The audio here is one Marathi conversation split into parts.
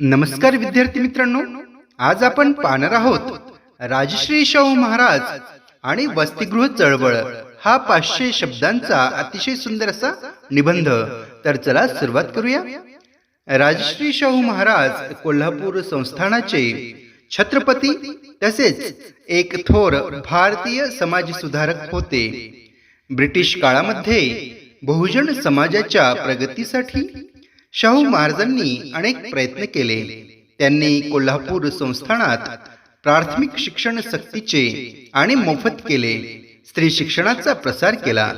नमस्कार विद्यार्थी मित्रांनो आज आपण पाहणार आहोत राजश्री शाहू महाराज आणि वसतिगृह चळवळ. हा पाचशे शब्दांचा अतिशय सुंदर असा निबंध. तर चला सुरुवात करूया. राजश्री शाहू महाराज कोल्हापूर संस्थानाचे छत्रपती तसेच एक थोर भारतीय समाज सुधारक होते. ब्रिटिश काळामध्ये बहुजन समाजाच्या प्रगतीसाठी शाहू महाराजांनी अनेक प्रयत्न केले. त्यांनी कोल्हापूर संस्थानात प्राथमिक शिक्षण सक्तीचे आणि मोफत केले. स्त्री शिक्षणाचा प्रसार केला.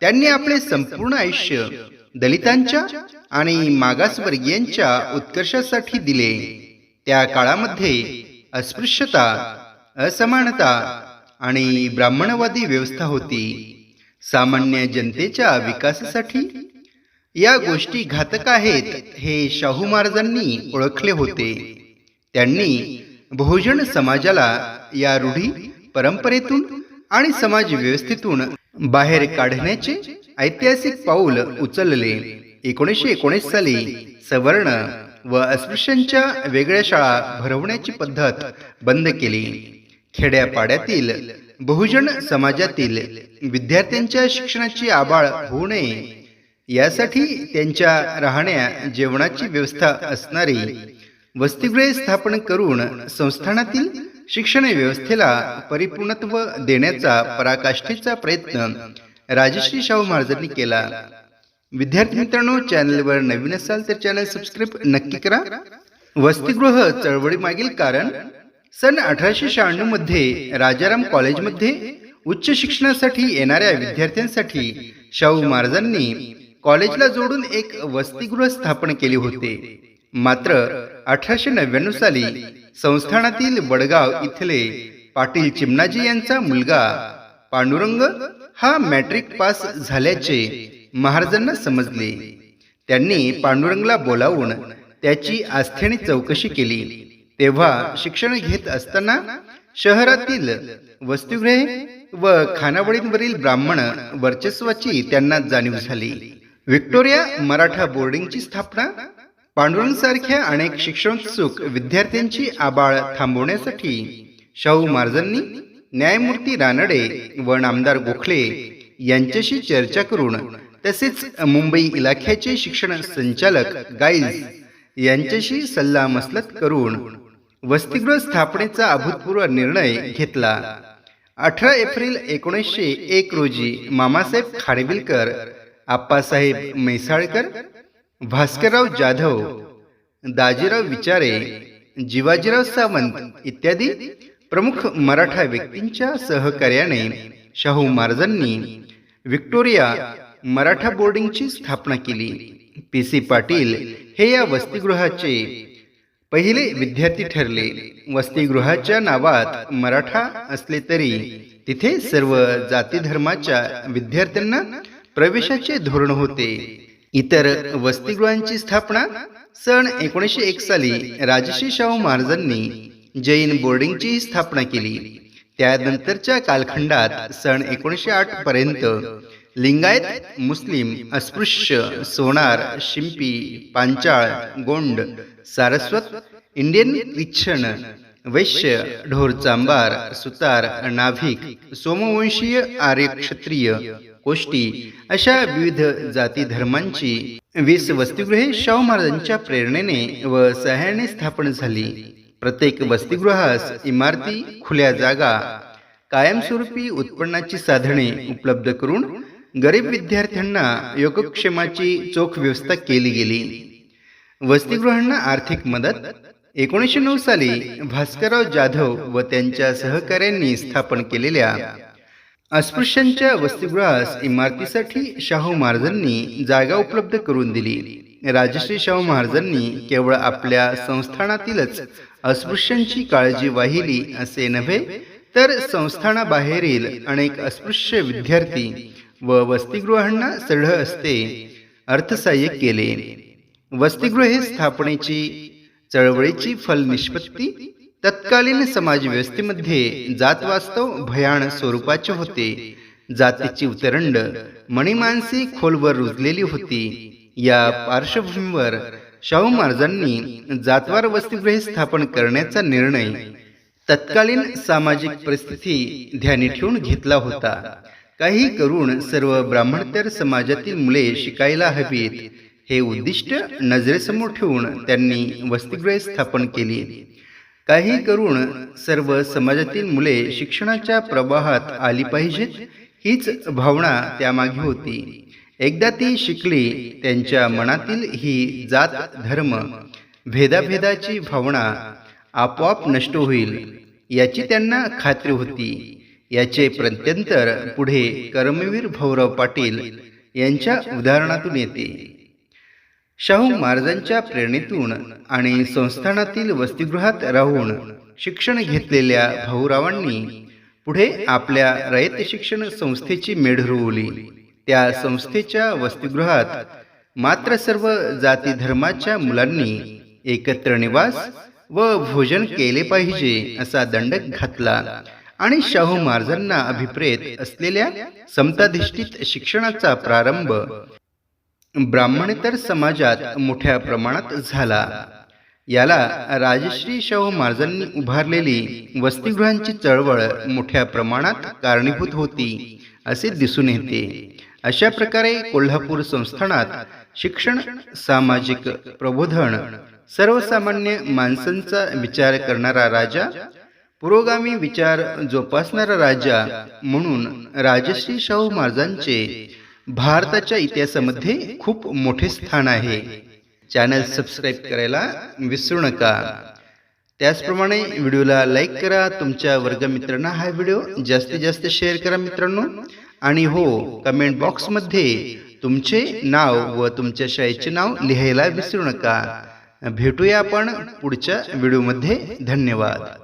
त्यांनी आपले संपूर्ण आयुष्य दलितांच्या आणि मागासवर्गीयांच्या उत्कर्षासाठी दिले. त्या काळामध्ये अस्पृश्यता असमानता आणि ब्राह्मणवादी व्यवस्था होती. सामान्य जनतेच्या विकासासाठी या गोष्टी घातक आहेत हे शाहू महाराजांनी ओळखले होते. त्यांनी बहुजन समाजाला या रूढी परंपरेतून आणि समाज व्यवस्थेतून बाहेर काढण्याचे ऐतिहासिक पाऊल उचलले. एकोणीसशे एकोणीस साली सवर्ण व अस्पृश्यांच्या वेगळ्या शाळा भरवण्याची पद्धत बंद केली. खेड्यापाड्यातील बहुजन समाजातील विद्यार्थ्यांच्या शिक्षणाची आबाळ होऊ नये यासाठी त्यांच्या राहण्या जेवणाची व्यवस्था असणारी वसतिगृहे स्थापन करून संस्थानातील शिक्षण व्यवस्थेला परिपूर्णत्व देण्याचा पराकाष्ठेचा प्रयत्न राजश्री शाहू महाराजांनी केला. विद्यार्थी मित्रांनो चॅनलवर नवीन असाल तर चॅनल सबस्क्राईब नक्की करा. वसतिगृह चळवळी मागील कारण सन अठराशे शहाण्णवमध्ये राजाराम कॉलेजमध्ये उच्च शिक्षणासाठी येणाऱ्या विद्यार्थ्यांसाठी शाहू महाराजांनी कॉलेजला जोडून एक वसतिगृह स्थापन केले होते. मात्र अठराशे नव्याण्णव साली संस्थानातील वडगाव इथले पाटील चिमणाजी यांचा मुलगा पांडुरंग हा मॅट्रिक पास झाल्याचे महाराजांना समजले. त्यांनी पांडुरंगला बोलावून त्याची आस्थेने चौकशी केली. तेव्हा शिक्षण घेत असताना शहरातील वसतिगृहे व खानावळींवरील ब्राह्मण वर्चस्वाची त्यांना जाणीव झाली. व्हिक्टोरिया मराठा बोर्डिंगची स्थापना पांडुरंगसारख्या अनेक शिक्षणोत्सुक विद्यार्थ्यांची आबाळ थांबवण्यासाठी शाहू महाराजांनी न्यायमूर्ती रानडे व नामदार गोखले यांच्याशी चर्चा करून तसेच मुंबई इलाख्याचे शिक्षण संचालक गाईज यांच्याशी सल्लामसलत करून वसतिगृह स्थापनेचा अभूतपूर्व निर्णय घेतला. अठरा एप्रिल एकोणीसशे एक रोजी मामासाहेब खाडेविलकर आप्पासाहेब म्हैसाळकर भास्करराव जाधव दाजीराव विचारे जिवाजीराव सावंत इत्यादी प्रमुख मराठा व्यक्तींच्या सहकार्याने शाहू महाराजांनी व्हिक्टोरिया मराठा बोर्डिंगची स्थापना केली. पी सी पाटील हे या वसतिगृहाचे पहिले विद्यार्थी ठरले. वसतिगृहाच्या नावात मराठा असले तरी तिथे सर्व जाती धर्माच्या विद्यार्थ्यांना प्रवेशाचे धोरण होते. इतर वसतिगृहांची स्थापना सन एकोणीसशे एक साली राजश्री शाहू महाराजांनी जैन बोर्डिंगची स्थापना केली. त्यानंतरच्या कालखंडात सन एकोणीसशे आठ पर्यंत लिंगायत मुस्लिम अस्पृश्य सोनार शिंपी पांचाळ गोंड सारस्वत इंडियन क्रिश्चन वैश्य ढोर चांबार सुतार नाभिक सोमवंशीय आर्य क्षत्रिय गोष्टी अशा विविध जाती धर्मांची वीस वसतिगृहे शाहू महाराजांच्या प्रेरणेने व सहाय्याने स्थापन झाली. प्रत्येक वसतिगृहास इमारती खुल्या जागा कायमस्वरूपी उत्पन्नाची साधने उपलब्ध करून गरीब विद्यार्थ्यांना योगक्षेमाची चोख व्यवस्था केली गेली. वसतिगृहांना आर्थिक मदत एकोणीसशे नऊ साली भास्करराव जाधव व त्यांच्या सहकाऱ्यांनी स्थापन केलेल्या अस्पृश्यांच्या वसतिगृहास इमारतीसाठी शाहू महाराजांनी जागा उपलब्ध करून दिली. राजश्री शाहू महाराजांनी केवळ आपल्या संस्थानातीलच अस्पृश्यांची काळजी वाहिली असे नव्हे तर संस्थानाबाहेरील अनेक अस्पृश्य विद्यार्थी व वसतिगृहांना सढळ असते अर्थसहाय्य केले. वसतिगृहे स्थापनेची चळवळीची फल निष्पत्ती तत्कालीन समाज व्यवस्थेमध्ये जातवास्तव भयान स्वरूपाचे होते. जातीची उतरंड मणिमानसी खोलवर रुजलेली होती. या पार्श्वभूमीवर शाहू महाराजांनी जातवार वसतिगृहे स्थापन करण्याचा निर्णय तत्कालीन सामाजिक परिस्थिती ध्यानी ठेवून घेतला होता. काही करून सर्व ब्राह्मणतर समाजातील मुले शिकायला हवीत. हे उद्दिष्ट नजरेसमोर ठेवून त्यांनी वसतिगृहे स्थापन केली. काही करून सर्व समाजातील मुले शिक्षणाच्या प्रवाहात आली पाहिजेत हीच भावना त्यामागे होती. एकदा ती शिकली त्यांच्या मनातील ही जात धर्म भेदाभेदाची भावना आपोआप नष्ट होईल याची त्यांना खात्री होती. याचे प्रत्यंतर पुढे कर्मवीर भौरव पाटील यांच्या उदाहरणातून येते. शाहू महाराजांच्या प्रेरणेतून आणि संस्थानातील वसतिगृहात राहून शिक्षण घेतलेल्या भाऊरावांनी पुढे आपल्या रयत शिक्षण संस्थेची मेढ रोवली. त्या संस्थेच्या वसतिगृहात मात्र सर्व जाती धर्माच्या मुलांनी एकत्र निवास व भोजन केले पाहिजे असा दंडक घातला. आणि शाहू महाराजांना अभिप्रेत असलेल्या समताधिष्ठित शिक्षणाचा प्रारंभ ब्राह्मणेतर समाजात मोठ्या प्रमाणात झाला. याला राजश्री शाहू महाराजांनी उभारलेली वसतिगृहांची चळवळ मोठ्या प्रमाणात कारणीभूत होती असे दिसून येते. अशा प्रकारे कोल्हापूर संस्थानात शिक्षण सामाजिक प्रबोधन सर्वसामान्य माणसांचा विचार करणारा राजा पुरोगामी विचार जोपासणारा राजा म्हणून राजश्री शाहू महाराजांचे भारताच्या इतिहासामध्ये खूप मोठे स्थान आहे. चॅनल सबस्क्राईब करायला विसरू नका. त्याचप्रमाणे व्हिडिओला लाईक करा. तुमच्या वर्गमित्रांना हा व्हिडिओ जास्तीत जास्त शेअर करा मित्रांनो. आणि हो कमेंट बॉक्समध्ये तुमचे नाव व तुमच्या शाळेचे नाव लिहायला विसरू नका. भेटूया आपण पुढच्या व्हिडिओमध्ये. धन्यवाद.